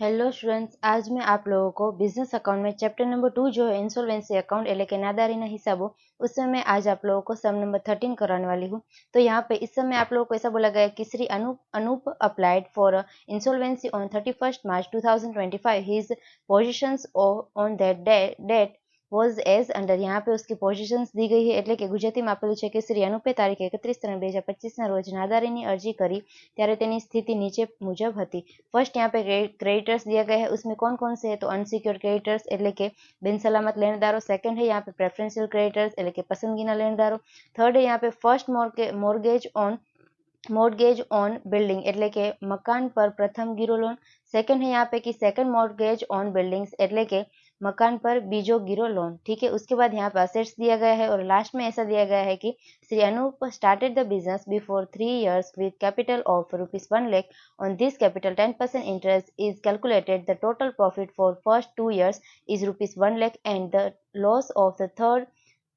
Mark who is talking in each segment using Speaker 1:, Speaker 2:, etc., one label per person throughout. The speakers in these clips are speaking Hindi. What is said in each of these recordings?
Speaker 1: हेलो स्टूडेंट्स आज मैं आप लोगों को बिजनेस अकाउंट में चैप्टर नंबर टू जो है इंसोल्वेंसी अकाउंट એટલે કે નાદારીના हिसाबों उसमें मैं आज आप लोगों को सम नंबर थर्टीन कराने वाली हूँ तो यहाँ पे इस समय आप लोगों को ऐसा बोला गया कि Shri Anup Anup applied for insolvency on thirty first March two thousand twenty five his positions on that date was as under यहाँ पे उसकी પોઝિશન્સ दी गई है એટલે કે ગુજરાતીમાં આપેલું છે કે શ્રી અનુપે તારીખ એકત્રીસ ત્રણ બે હજાર પચીસના રોજ નાદારીની અરજી કરી ત્યારે તેની સ્થિતિ નીચે મુજબ હતી ફર્સ્ટ यहाँ पे क्रेडिटर्स दिया गया है उसमें कौन कौन से है तो अनसिक्योर क्रेडिटर्स એટલે કે બિનસલામત લેણદારો સેકન્ડ है यहाँ पे प्रेफरेंशियल क्रेडिटर्स એટલે કે પસંદગીના લેણદારો થર્ડ है यहाँ पे first mortgage on mortgage on building એટલે કે મકાન પર પ્રથમ ગીરો લોન सेकंड है यहाँ पे कि सेकंड मॉर्गेज ऑन बिल्डिंग्स એટલે કે मकान पर बीजो गिरो लोन ठीक है उसके बाद यहाँ पर असेट्स दिया गया है और लास्ट में ऐसा दिया गया है कि Shri Anup started the business before three years with capital of rupees one lakh on this capital ten percent interest is calculated the total profit for first two years is rupees one lakh and the loss of the third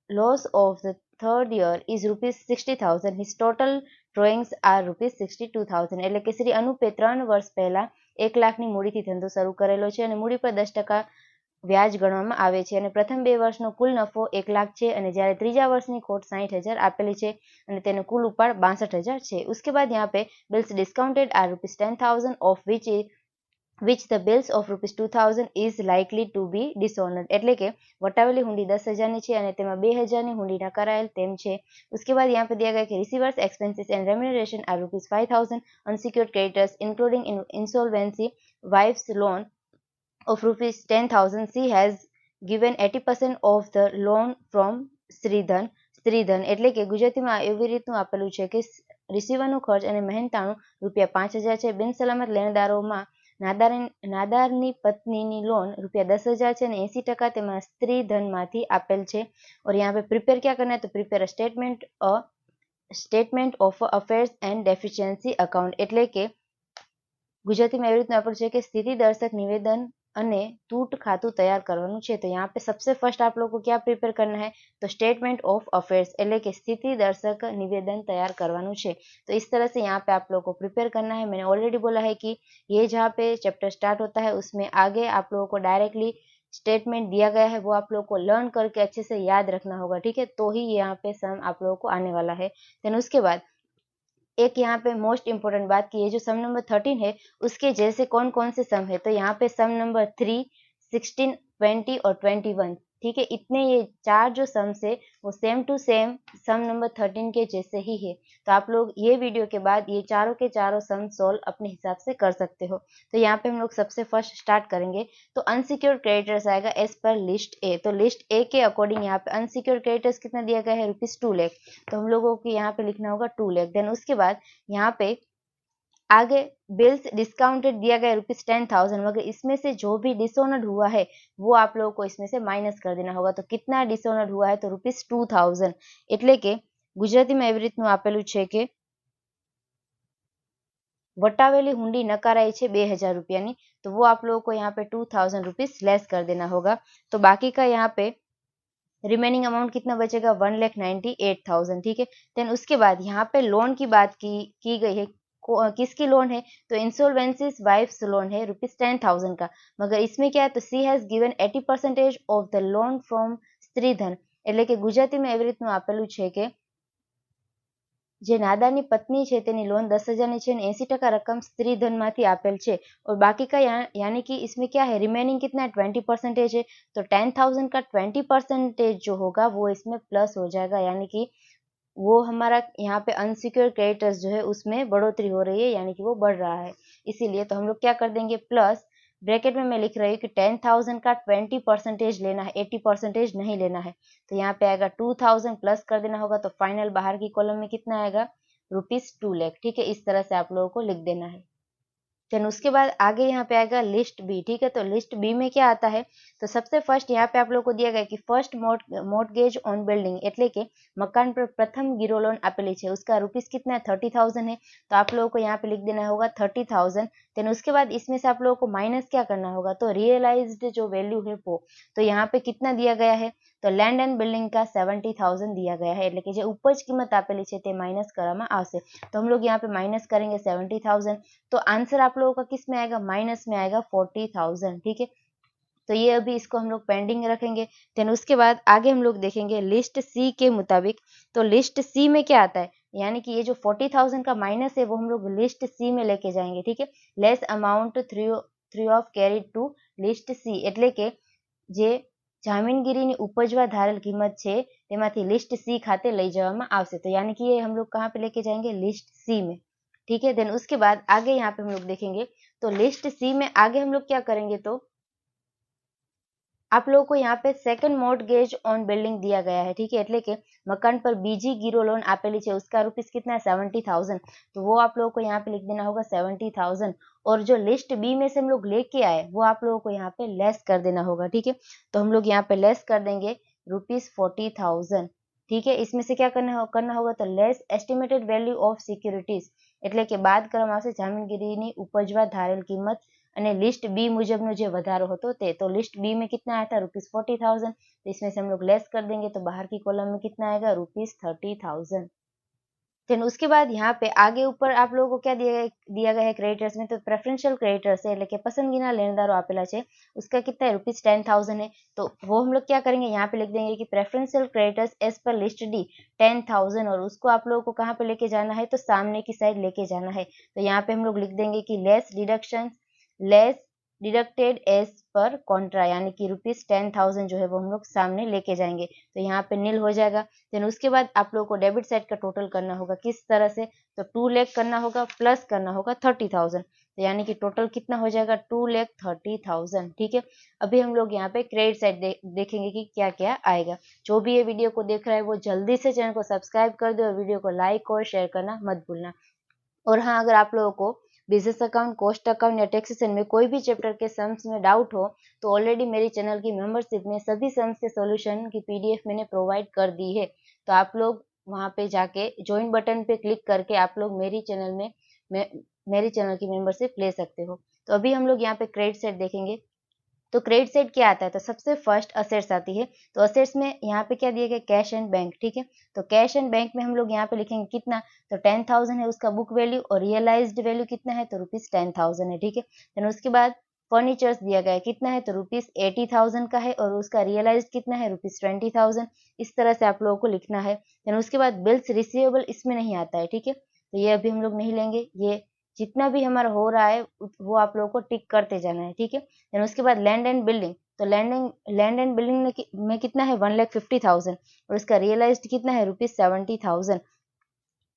Speaker 1: loss of the third year is rupees sixty thousand his total drawings are rupees sixty two thousand એટલે કે શ્રી અનુપે ત્રણ વર્ષ પહેલા એક લાખની મૂડીથી ધંધો શરૂ કરેલો છે અને મૂડી પર દસ ટકા વ્યાજ ગણવામાં આવે છે અને પ્રથમ બે વર્ષનો કુલ નફો એક લાખ છે અને જ્યારે ત્રીજા વર્ષની ખોટ સાહીઠ હજાર આપેલી છે અને તેનો કુલ ઉપાડ બાસઠ હજાર છે उसके बाद यहाँ पे bills discounted are rupees ten thousand of which which the bills of rupees two thousand is likely to be dishonoured એટલે કે વટાવેલી હુંડી દસ હજારની છે અને તેમાં બે હજારની હુંડી નકારાયેલ તેમ છે उसके बाद यहाँ पे दिया गया कि receivers expenses and remuneration are rupees five thousand unsecured creditors including insolvency wife's loan of rupees 10,000, she has given 80% of the loan from Sridhan. Sridhan એટલે કે ગુજરાતીમાં એવી રીતનું આપેલું છે કે રિસીવરનું ખર્ચ અને મહેનતાણું રૂપિયા પાંચ હજાર છે. બિનસલામત લેણદારોમાં નાદાર નાદારની પત્નીની લોન રૂપિયા દસ હજાર છે અને એંસી ટકા તેમાં સ્ત્રી ધનમાંથી આપેલ છે. ઓર યહાં પે પ્રિપેર ક્યાં કરના તો prepare statement a statement of affairs and deficiency account એટલે કે ગુજરાતીમાં એવી રીતનું આપેલું છે કે સ્થિતિ દર્શક નિવેદન अने टूट खातु तैयार करवानु छे तो यहाँ पे सबसे फ़र्स्ट आप लोग को क्या प्रिपेयर करना है तो स्टेटमेंट ऑफ़ अफेयर्स એટલે કે स्थिति दर्शक निवेदन तैयार करवानु छे तो इस तरह से यहाँ पे आप लोग को प्रिपेयर करना है मैंने ऑलरेडी बोला है कि ये जहाँ पे चैप्टर स्टार्ट होता है उसमें आगे आप लोगों को डायरेक्टली स्टेटमेंट दिया गया है वो आप लोगों को लर्न करके अच्छे से याद रखना होगा ठीक है तो ही यहाँ पे सम आप लोगों को आने वाला है देन उसके बाद एक यहाँ पे मोस्ट इंपोर्टेंट बात की है, जो सम नंबर थर्टीन है, उसके जैसे कौन कौन से सम है? तो यहाँ पे sum number three sixteen twenty और ट्वेंटी वन ठीक है, इतने ये चार जो सम्स है, वो same to same sum number thirteen के जैसे ही है। तो आप लोग ये वीडियो के बाद ये चारों के चारों सम सोल्व अपने हिसाब से कर सकते हो। तो यहाँ पे हम लोग सबसे फ़र्स्ट स्टार्ट करेंगे। तो अनसिक्योर क्रेडिटर्स आएगा एज पर लिस्ट ए तो लिस्ट ए के अकॉर्डिंग यहाँ पे अनसिक्योर क्रेडिटर्स कितना दिया गया है? रुपीज़ टू लैख तो हम लोगों को यहाँ पे लिखना होगा टू लैख देन उसके बाद यहाँ पे आगे बिल्स डिस्काउंटेड दिया गया रुपीज टेन थाउजेंड मगर इसमें से जो भी डिसऑनर्ड हुआ है वो आप लोगों को इसमें से माइनस कर देना होगा तो कितना डिसऑनर्ड हुआ है तो रुपीज टू थाउजेंड એટલે કે ગુજરાતીમાં એવી રીતનું આપેલું છે કે वटावेली हुंडी नकाराई है बे हजार रुपया तो वो आप लोगों को यहाँ पे टू थाउजेंड रुपीज लेस कर देना होगा तो बाकी का यहाँ पे रिमेनिंग अमाउंट कितना बचेगा one lakh ninety eight thousand ठीक है देन उसके बाद यहाँ पे लोन की बात की की गई है किसकी लोन है? तो इंसोल्वेंसीज वाइफ्स लोन है रुपीज़ टेन थाउज़ेंड का। मगर इसमें क्या है? तो she has given eighty percentage of the loan from stridhan stridhan એટલે गुजराती में एवं રીતનું आपेलू है कि जो नादा पत्नी है लोन दस हज़ार की है અને टका रकम स्त्रीधन में आपेल है और बाकी का या, यानी कि इसमें क्या है रिमेनिंग कितना ट्वेंटी परसेंटेज है तो टेन थाउज़ेंड का ट्वेंटी परसेंटेज जो होगा वो इसमें प्लस हो जाएगा यानी कि वो हमारा यहाँ पे अनसिक्योर क्रेडिटर्स जो है उसमें बढ़ोतरी हो रही है, यानी कि वो बढ़ रहा है। इसीलिए तो हम लोग क्या कर देंगे? प्लस ब्रैकेट में मैं लिख रही हूँ कि टेन थाउज़ेंड का ट्वेंटी परसेंटेज लेना है एट्टी परसेंटेज नहीं लेना है। तो यहाँ पे आएगा टू थाउज़ेंड प्लस कर देना होगा तो फाइनल बाहर की कॉलम में कितना आएगा? रुपीज़ टू लैख ठीक है, इस तरह से आप लोगों को लिख देना है। देन उसके बाद आगे यहाँ पे आएगा लिस्ट बी ठीक है तो लिस्ट बी में क्या आता है तो सबसे फर्स्ट यहाँ पे आप लोग को दिया गया कि फर्स्ट मोट मोटगेज ऑन बिल्डिंग એટલે કે મકાન પર પ્રથમ ગીરો લોન આપેલી છે उसका रुपीस कितना है थर्टी थाउजेंड है तो आप लोगों को यहाँ पे लिख देना होगा थर्टी थाउजेंड देन उसके बाद इसमें से आप लोगों को माइनस क्या करना होगा तो रियलाइज्ड जो वैल्यू है वो तो यहाँ पे कितना दिया गया है તો લેન્ડ એન્ડ બિલ્ડિંગ का सेवेंटी थाउजेंड दिया गया है એટલે કે જે ઉપજ કિંમત આપેલી છે તે માઇનસ કરવામાં આવશે તો हम लोग यहाँ पे माइनस करेंगे सेवेंटी थाउजेंड तो आंसर आप आप लोगों का किस में आएगा माइनस में आएगा फोर्टी थाउजेंड ठीक है तो ये अभी इसको हम लोग पेंडिंग रखेंगे देन उसके बाद आगे हम लोग देखेंगे लिस्ट सी के मुताबिक तो लिस्ट सी में क्या आता है यानी कि ये जो फोर्टी थाउजेंड का माइनस है वो हम लोग लिस्ट सी में लेके जाएंगे ठीक है less amount three three of carry to list C એટલે કે જે જામીનગીરીની ઉપજવા ધારેલ કિંમત છે તેમાંથી लिस्ट सी खाते લઈ જવામાં આવશે तो यानी कि ये हम लोग कहाँ पे लेके जाएंगे लिस्ट सी में ठीक है देन उसके बाद आगे यहाँ पे हम लोग देखेंगे तो लिस्ट सी में आगे हम लोग क्या करेंगे तो आप लोगों को यहाँ पे सेकंड मोर्टगेज ऑन बिल्डिंग दिया गया है ठीक है એટલે કે मकान पर बीजी गिरो लोन आपेली है उसका रुपीज कितना है सेवेंटी थाउजेंड तो वो आप लोगों को यहाँ पे लिख देना होगा सेवेंटी थाउजेंड और जो लिस्ट बी में से हम लोग लेके आए वो आप लोगों को यहाँ पे लेस कर देना होगा ठीक है तो हम लोग यहाँ पे लेस कर देंगे रुपीज फोर्टी थाउजेंड ठीक है इसमें से क्या करना हो, करना होगा तो less estimated value of securities એટલે કે બાદ કરવામાં આવશે જામીનગીરીની ઉપજવા ધારેલ કિંમત અને लिस्ट बी मुजब નો जो વધારો હતો તે तो लिस्ट बी में कितना आया था रुपीज़ फोर्टी थाउज़ेंड तो इसमें से हम लोग लेस कर देंगे तो बाहर की कॉलम में कितना आएगा रुपीज़ थर्टी थाउज़ेंड देन उसके बाद यहाँ पे आगे ऊपर आप लोगों को क्या दिया दिया गया है क्रेडिटर्स में तो प्रेफरेंशियल क्रेडिटर्स है એટલે કે પસંદગીના લેણદારો આપેલા છે. उसका कितना है रुपीज़ टेन थाउज़ेंड है तो वो हम लोग क्या करेंगे यहाँ पे लिख देंगे कि preferential creditors as per list D ten thousand और उसको आप लोगों को कहाँ पे लेके जाना है तो सामने की साइड लेके जाना है तो यहाँ पे हम लोग लिख देंगे कि less deduction less deducted as per contra यानी कि रुपीज़ टेन थाउज़ेंड जो है वो हम लोग सामने लेके जाएँगे। तो यहाँ पे नील हो जाएगा। देन उसके बाद आप लोगों को डेबिट साइड का टोटल करना होगा किस तरह से? तो टू लेख करना होगा प्लस करना होगा थर्टी थाउज़ेंड तो यानी कि टोटल कितना हो जाएगा? टू लेख थर्टी थाउज़ेंड ठीक है? अभी हम लोग यहाँ पे क्रेडिट साइड दे, देखेंगे कि क्या क्या आएगा। जो भी ये वीडियो को देख रहा है वो जल्दी से चैनल को सब्सक्राइब कर दो और वीडियो को लाइक और शेयर करना मत भूलना। और हाँ अगर आप लोगों को बिज़नेस अकाउंट कॉस्ट अकाउंट या टैक्सेशन में कोई भी चैप्टर के सम्स में डाउट हो तो ऑलरेडी मेरी चैनल की मेंबरशिप में सभी सम्स के सॉल्यूशन की पीडीएफ मैंने प्रोवाइड कर दी है। तो आप लोग वहाँ पे जाके ज्वाइन बटन पे क्लिक करके आप लोग मेरी चैनल में मे, मेरी चैनल की मेंबरशिप ले सकते हो। तो अभी हम लोग यहाँ पे क्रेडिट सेट देखेंगे। तो क्रेडिट साइड क्या आता है? तो सबसे फ़र्स्ट असेट्स आती है। तो असेट्स में यहाँ पे क्या दिया गया? कैश एंड बैंक ठीक है? तो कैश एंड बैंक में हम लोग यहाँ पे लिखेंगे कितना? तो टेन थाउज़ेंड है उसका बुक वैल्यू और रियलाइज़ वैल्यू कितना है? तो रुपीज़ टेन थाउज़ेंड है, ठीक है? उसके बाद फर्नीचर्स दिया गया कितना है? तो रुपीज़ एटी थाउज़ेंड का है और उसका रियलाइज़ कितना है? रुपीज़ ट्वेंटी थाउज़ेंड इस तरह से आप लोगों को लिखना है। देन उसके बाद बिल्स रिसीवेबल इसमें नहीं आता है, ठीक है? तो ये अभी हम लोग नहीं लेंगे। ये जितना भी हमारा हो रहा है वो आप लोगों को टिक करते जाना है ठीक है? उसके बाद लैंड एंड बिल्डिंग तो लैंड लैंड एंड बिल्डिंग में, में कितना है? वन लैख फिफ्टी थाउज़ेंड और इसका रियलाइज़ कितना है? रुपीज़ सेवेंटी थाउज़ेंड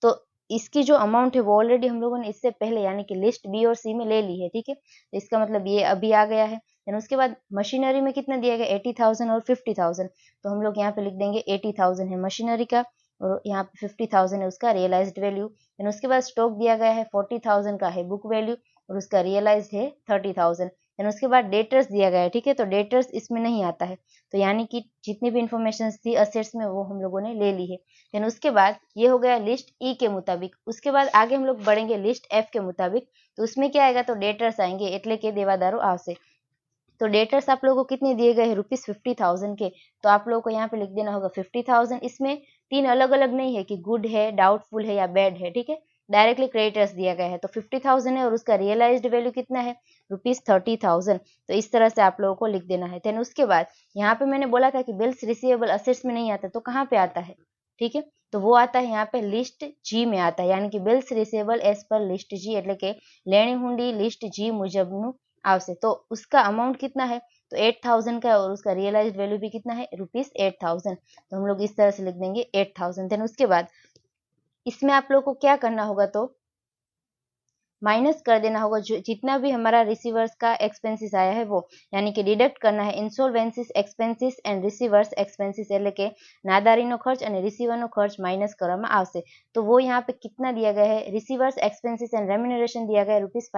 Speaker 1: तो इसकी जो अमाउंट है वो ऑलरेडी हम लोगों ने इससे पहले यानी कि लिस्ट बी और सी में ले ली है ठीक है? तो इसका मतलब ये अभी आ गया है। देन उसके बाद मशीनरी में कितना दिया गया? एटी थाउज़ेंड और फिफ्टी थाउज़ेंड तो हम लोग यहाँ पे लिख देंगे एटी थाउज़ेंड है मशीनरी का। और यहाँ पे फिफ्टी थाउजेंड है उसका रियलाइज्ड वैल्यू देन उसके बाद स्टॉक दिया गया है फोर्टी थाउजेंड का है बुक वैल्यू और उसका रियलाइज है थर्टी थाउजेंड देन उसके बाद डेटर्स दिया गया है ठीक है तो डेटर्स इसमें नहीं आता है तो यानी कि जितनी भी इंफॉर्मेशन थी असेट्स में वो हम लोगों ने ले ली है देन उसके बाद ये हो गया लिस्ट ई के मुताबिक उसके बाद आगे हम लोग बढ़ेंगे लिस्ट एफ के मुताबिक तो उसमें क्या आएगा तो डेटर्स आएंगे એટલે કે દેવાદારો આવશે तो डेटर्स आप लोगों को कितने दिए गए हैं रुपीज फिफ्टी थाउजेंड के तो आप लोगों को यहाँ पे लिख देना होगा फिफ्टी थाउजेंड इसमें तीन अलग अलग नहीं है कि गुड है डाउटफुल है या बैड है ठीक है डायरेक्टली क्रेडिटर्स दिया गया है तो फिफ्टी थाउजेंड है और उसका रियलाइज्ड वैल्यू कितना है रुपीज थर्टी थाउजेंड तो इस तरह से आप लोगों को लिख देना है देन उसके बाद यहाँ पे मैंने बोला था कि बिल्स रिसीवेबल असेट्स में नहीं आता तो कहाँ पे आता है ठीक है तो वो आता है यहाँ पे लिस्ट जी में आता है यानी कि bills receivable as per list G એટલે કે લેણી હુંડી લિસ્ટ જી મુજબનું आपसे तो उसका अमाउंट कितना है? तो एट थाउज़ेंड का है और उसका रियलाइज़ वैल्यू भी कितना है? रुपीज़ एट थाउज़ेंड तो हम लोग इस तरह से लिख देंगे एट थाउज़ेंड देन उसके बाद इसमें आप लोग को क्या करना होगा तो माइनस कर देना होगा। जो जितना भी हमारा रिसीवर्स का एक्सपेंसिस आया है वो, यानी कि डिडक्ट करना है insolvencies expenses and receivers expenses એટલે के नादारी खर्च और रिसीवर ખર્ચ માઇનસ કરવામાં तो वो यहाँ पे कितना दिया गया है? रिसीवर्स एक्सपेंसिस एंड रेम्यूनरेशन दिया गया है रुपीज़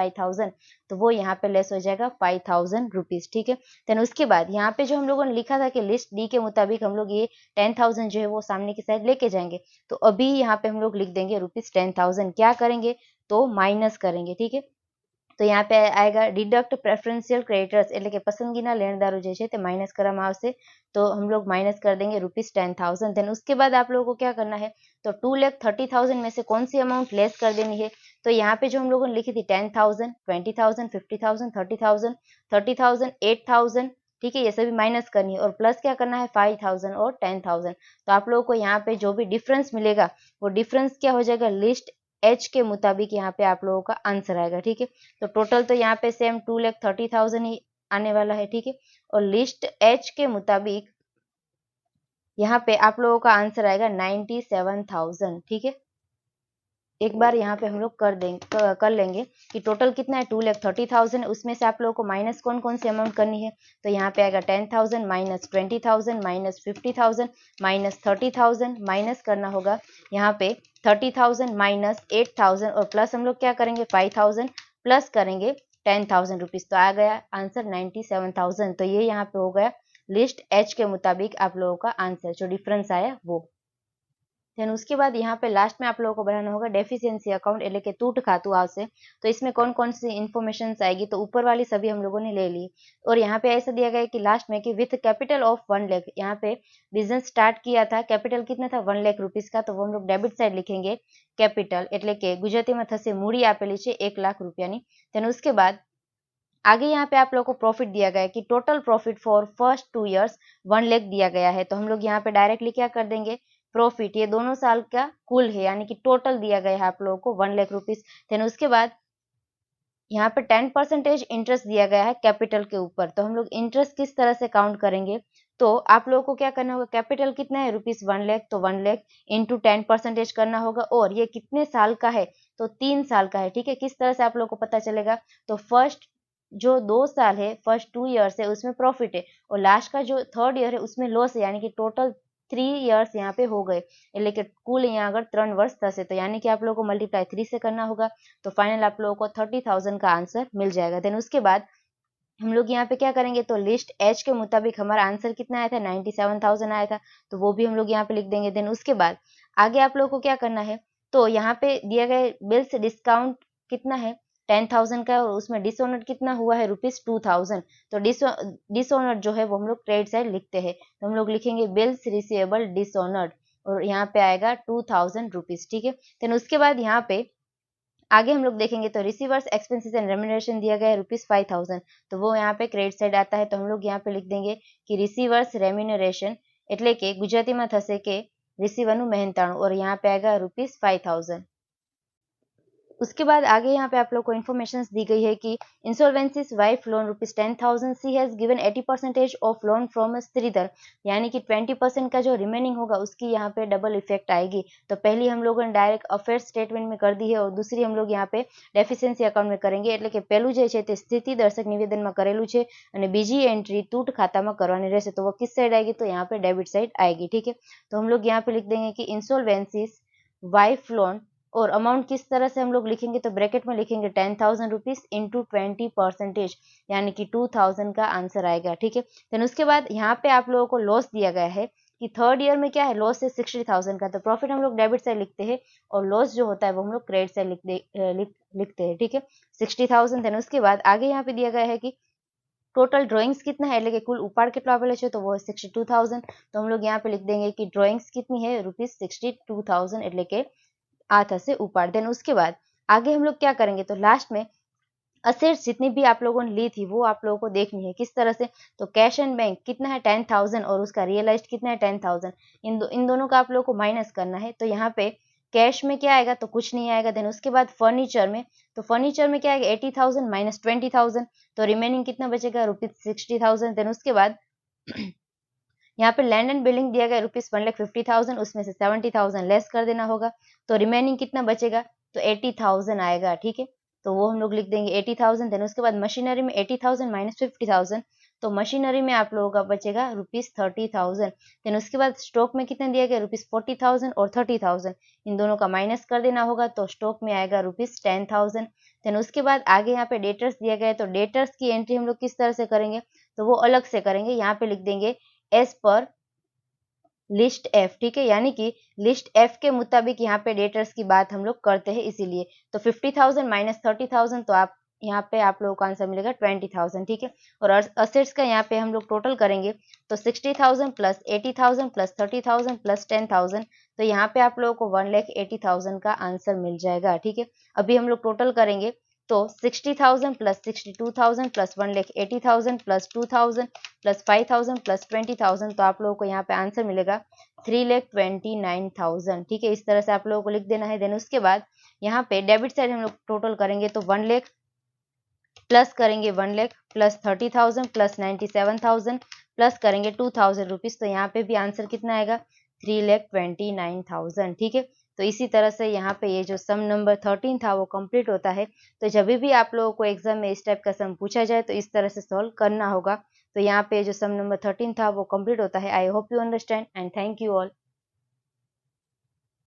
Speaker 1: तो वो यहाँ पे लेस हो जाएगा फाइव थाउज़ेंड रुपीज़ ठीक है? देन उसके बाद यहाँ पे जो हम लोगों ने लिखा था कि लिस्ट डी के मुताबिक हम लोग ये टेन थाउज़ेंड जो है वो सामने की साइड लेके जाएँगे। तो अभी यहाँ पे हम लोग लिख देंगे रुपीज़ टेन थाउज़ेंड क्या करेंगे? तो માઇનસ કરેંગે ઠીક है તો यहाँ पे आएगा डिडक्ट प्रेफरेंशियल क्रेडिटर्स એટલે કે પસંદગીના લેણદારો જે છે તે માઇનસ કરવામાં આવશે तो हम लोग माइनस कर देंगे रुपीज टेन थाउजेंड देन उसके बाद आप लोगों को क्या करना है तो टू लैख थर्टी थाउजेंड में से कौन सी अमाउंट लेस कर देनी है तो यहाँ पे जो हम लोगों ने लिखी थी ten thousand twenty thousand fifty thousand thirty thousand thirty thousand eight thousand ठीक है ये सभी माइनस करनी है और प्लस क्या करना है फाइव थाउजेंड और टेन थाउजेंड तो आप लोगों को यहाँ पे जो भी डिफरेंस मिलेगा वो डिफरेंस क्या हो जाएगा लिस्ट एच के मुताबिक यहाँ पे आप लोगों का आंसर आएगा, ठीक है? तो टोटल तो यहाँ पे same two lakh thirty thousand ही आने वाला है, ठीक है? और लिस्ट एच के मुताबिक यहाँ पे आप लोगों का आंसर आएगा नाइन्टी सेवन थाउज़ेंड ठीक है? एक बार यहाँ पे हम लोग कर देंगे कर लेंगे कि टोटल कितना है? टू लैख थर्टी थाउज़ेंड उसमें से आप लोगों को माइनस कौन कौन सी अमाउंट करनी है? तो यहाँ पे आएगा ten thousand minus twenty thousand minus fifty thousand minus thirty thousand minus करना होगा। यहाँ पे thirty thousand minus eight thousand और प्लस हम लोग क्या करेंगे? फाइव थाउज़ेंड प्लस करेंगे टेन थाउज़ेंड रुपीज़ तो आ गया आंसर नाइन्टी सेवन थाउज़ेंड तो ये यहाँ पे हो गया लिस्ट एच के मुताबिक आप लोगों का आंसर जो डिफरेंस आया वो। देन उसके बाद यहाँ पे लास्ट में आप लोगों को बनाना होगा डेफिशिएंसी अकाउंट એટલે કે તૂટ ખાતું આવશે तो इसमें कौन कौन सी इन्फॉर्मेशन आएगी तो ऊपर वाली सभी हम लोगों ने ले ली और यहाँ पे ऐसा दिया गया कि लास्ट में कि विथ कैपिटल ऑफ वन लेख यहाँ पे बिजनेस स्टार्ट किया था कैपिटल कितना था वन लेख रुपीज का तो वो हम लोग डेबिट साइड लिखेंगे कैपिटल એટલે કે ગુજરાતીમાં થશે મૂડી આપેલી છે એક લાખ રૂપિયાની તેનું उसके बाद आगे यहाँ पे आप लोगों को प्रॉफिट दिया गया है कि total profit for first two years one lakh दिया गया है तो हम लोग यहाँ पे डायरेक्टली क्या कर देंगे प्रॉफिट ये दोनों साल का कुल है, यानी कि टोटल दिया गया है आप लोगों को वन लाख रुपीज़ देन उसके बाद यहाँ पे टेन परसेंटेज इंटरेस्ट दिया गया है कैपिटल के ऊपर। तो हम लोग इंटरेस्ट किस तरह से काउंट करेंगे? तो आप लोगों को क्या करना होगा? कैपिटल कितना है? रुपीज़ वन लैख तो one lakh into ten percentage करना होगा। और ये कितने साल का है? तो तीन साल का है। ठीक है? किस तरह से आप लोगों को पता चलेगा? तो फ़र्स्ट जो दो साल है फ़र्स्ट टू ईयर्स है, उसमें प्रॉफिट है। और लास्ट का जो थर्ड ईयर है, उसमें लॉस है, यानी कि टोटल थ्री યર્સ यहाँ पे हो गए એટલે કે કુલ અહીંયા આગળ ત્રણ વર્ષ થશે तो यानी कि आप लोगों को मल्टीप्लाई थ्री से करना होगा तो फाइनल आप लोगों को थर्टी थाउजेंड का आंसर मिल जाएगा देन उसके बाद हम लोग यहाँ पे क्या करेंगे तो लिस्ट एच के मुताबिक हमारा आंसर कितना आया था नाइन्टी सेवन थाउजेंड आया था तो वो भी हम लोग यहाँ पे लिख देंगे देन उसके बाद आगे आप लोगों को क्या करना है तो यहाँ पे दिया गया बिल से डिस्काउंट कितना है टेन थाउजेंड का और उसमें डिसऑनर कितना हुआ है रुपीज टू थाउजेंड तो डिसऑनर जो है वो हम लोग क्रेडिट साइड लिखते हैं तो हम लोग लिखेंगे बिल्स रिसीवेबल डिसऑनर्ड और यहाँ पे आएगा टू थाउजेंड रुपीज ठीक है देन उसके बाद यहाँ पे आगे हम लोग देखेंगे तो रिसीवर्स एक्सपेंसेस एंड रेमिनेशन दिया गया है रुपीज फाइव थाउजेंड तो वो यहाँ पे क्रेडिट साइड आता है तो हम लोग यहाँ पे लिख देंगे कि रिसीवर्स रेम्यूनरेशन એટલે કે ગુજરાતીમાં થશે કે રિસીવરનું મહેનતાણું और यहाँ पे आएगा रुपीज फाइव थाउजेंड उसके बाद आगे यहाँ पे आप लोग को इन्फॉर्मेशन दी गई है कि insolvency's wife loan rupees ten thousand she has given eighty percentage of loan from स्त्रीधर यानी कि ट्वेंटी परसेंट का जो रिमेनिंग होगा उसकी यहाँ पे डबल इफेक्ट आएगी तो पहली हम लोगों ने डायरेक्ट अफेयर स्टेटमेंट में कर दी है और दूसरी हम लोग यहाँ पे डेफिशिएंसी अकाउंट में करेंगे એટલે કે પહેલું જે છે તે સ્થિતિ દર્શક નિવેદનમાં કરેલું છે અને બીજી એન્ટ્રી તૂટ ખાતામાં કરવાની રહેશે तो वो किस साइड आएगी तो यहाँ पे डेबिट साइड आएगी ठीक है तो हम लोग यहाँ पे लिख देंगे कि इंसोल्वेंसीज वाइफ लोन और अमाउंट किस तरह से हम लोग लिखेंगे तो ब्रैकेट में लिखेंगे ten thousand rupees into twenty percentage यानी कि टू थाउजेंड का आंसर आएगा ठीक है देन उसके बाद यहाँ पे आप लोगों को लॉस दिया गया है कि थर्ड ईयर में क्या है लॉस है सिक्सटी थाउजेंड का तो प्रॉफिट हम लोग डेबिट साइड लिखते हैं और लॉस जो होता है वो हम लोग क्रेडिट साइड लिख लिख, लिखते हैं ठीक है सिक्सटी थाउजेंड देन उसके बाद आगे यहाँ पे दिया गया है कि टोटल ड्राइंग्स कितना है એટલે કે કુલ ઉપાડ કેટલો આપેલો છે તો वो સિક્સટી ટू थाउजेंड तो हम लोग यहाँ पे लिख देंगे कि ड्राइंग्स कितनी है रुपीज सिक्सटी टू थाउजेंड એટલે કે आता से ऊपर। देन उसके बाद आगे हम लोग क्या करेंगे? तो लास्ट में असेट्स जितनी भी आप लोगों ने ली थी, वो आप लोगों को देखनी है। किस तरह से? तो कैश एंड बैंक कितना है? टेन थाउज़ेंड और उसका रियलाइज़ कितना है? टेन थाउज़ेंड इन दो, इन दोनों का आप लोगों को माइनस करना है। तो यहाँ पे कैश में क्या आएगा? तो कुछ नहीं आएगा। देन उसके बाद फर्नीचर में तो फर्नीचर में क्या आएगा? Eighty thousand minus twenty thousand तो रिमेनिंग कितना बचेगा? रुपीज़ सिक्सटी थाउज़ेंड देन उसके बाद यहाँ पे लैंड एंड बिल्डिंग दिया गया rupees one lakh fifty thousand उसमें से सेवेंटी थाउज़ेंड लेस कर देना होगा। तो रिमेनिंग कितना बचेगा? तो एटी थाउज़ेंड आएगा, ठीक है? तो वो हम लोग लिख देंगे एटी थाउज़ेंड देन उसके बाद मशीनरी में eighty thousand minus fifty thousand तो मशीनरी में आप लोगों का बचेगा रुपीज़ थर्टी थाउज़ेंड देन उसके बाद स्टॉक में कितना दिया गया? रुपीज़ फोर्टी थाउज़ेंड और थर्टी थाउज़ेंड इन दोनों का माइनस कर देना होगा तो स्टॉक में आएगा रुपीज़ टेन थाउज़ेंड देन उसके बाद आगे यहाँ पे डेटर्स दिया गया है तो डेटर्स की एंट्री हम लोग किस तरह से करेंगे? तो वो अलग से करेंगे। यहाँ पे लिख देंगे एज पर लिस्ट एफ़ ठीक है? यानी कि लिस्ट एफ़ के मुताबिक यहाँ पे डेटर्स की बात हम लोग करते हैं इसीलिए। तो fifty thousand minus thirty thousand तो आप, यहाँ पे आप लोगों को आंसर मिलेगा ट्वेंटी थाउज़ेंड ठीक है? और असेट्स का यहाँ पे हम लोग टोटल करेंगे तो sixty thousand plus eighty thousand plus thirty thousand plus ten thousand तो यहाँ पे आप लोगों को वन लैख एटी थाउज़ेंड का आंसर मिल जाएगा, ठीक है? अभी हम लोग टोटल करेंगे तो sixty thousand plus sixty two thousand plus one lakh eighty thousand plus two thousand plus five thousand plus twenty thousand तो आप लोगों को यहाँ पे आंसर मिलेगा थ्री लेख ट्वेंटी नाइन थाउज़ेंड ठीक है, इस तरह से आप लोगों को लिख देना है। देन उसके बाद यहाँ पे डेबिट साइड हम लोग टोटल करेंगे तो वन लेख प्लस करेंगे one lakh plus thirty thousand plus ninety seven thousand plus करेंगे टू थाउज़ेंड रुपीज़ तो यहाँ पे भी आंसर कितना आएगा? थ्री लेख ट्वेंटी नाइन थाउज़ेंड ठीक है तो इसी तरह से यहाँ पे ये जो सम नंबर थर्टीन था वो कंप्लीट होता है। तो जब भी आप लोगों को एग्ज़ाम में इस टाइप का सम पूछा जाए तो इस तरह से सॉल्व करना होगा। तो यहाँ पे जो सम नंबर थर्टीन था वो कंप्लीट होता है। I hope you understand and thank you all